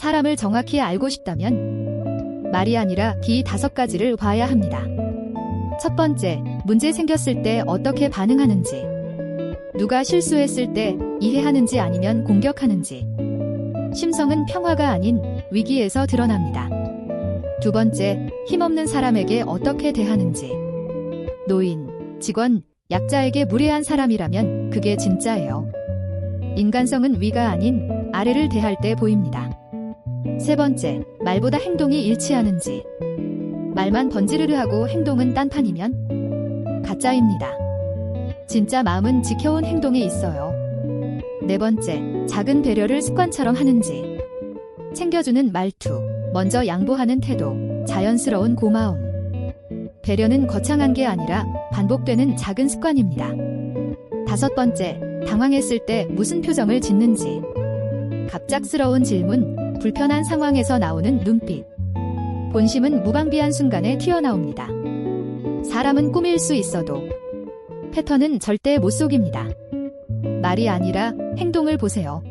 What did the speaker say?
사람을 정확히 알고 싶다면 말이 아니라 기 다섯 가지를 봐야 합니다. 첫 번째, 문제 생겼을 때 어떻게 반응하는지. 누가 실수했을 때 이해하는지 아니면 공격하는지. 심성은 평화가 아닌 위기에서 드러납니다. 두 번째, 힘없는 사람에게 어떻게 대하는지. 노인, 직원, 약자에게 무례한 사람이라면 그게 진짜예요. 인간성은 위가 아닌 아래를 대할 때 보입니다. 세 번째, 말보다 행동이 일치하는지. 말만 번지르르 하고 행동은 딴판이면 가짜입니다. 진짜 마음은 지켜온 행동에 있어요. 네 번째, 작은 배려를 습관처럼 하는지. 챙겨주는 말투, 먼저 양보하는 태도, 자연스러운 고마움. 배려는 거창한 게 아니라 반복되는 작은 습관입니다. 다섯 번째, 당황했을 때 무슨 표정을 짓는지. 갑작스러운 질문, 불편한 상황에서 나오는 눈빛. 본심은 무방비한 순간에 튀어나옵니다. 사람은 꾸밀 수 있어도 패턴은 절대 못 속입니다. 말이 아니라 행동을 보세요.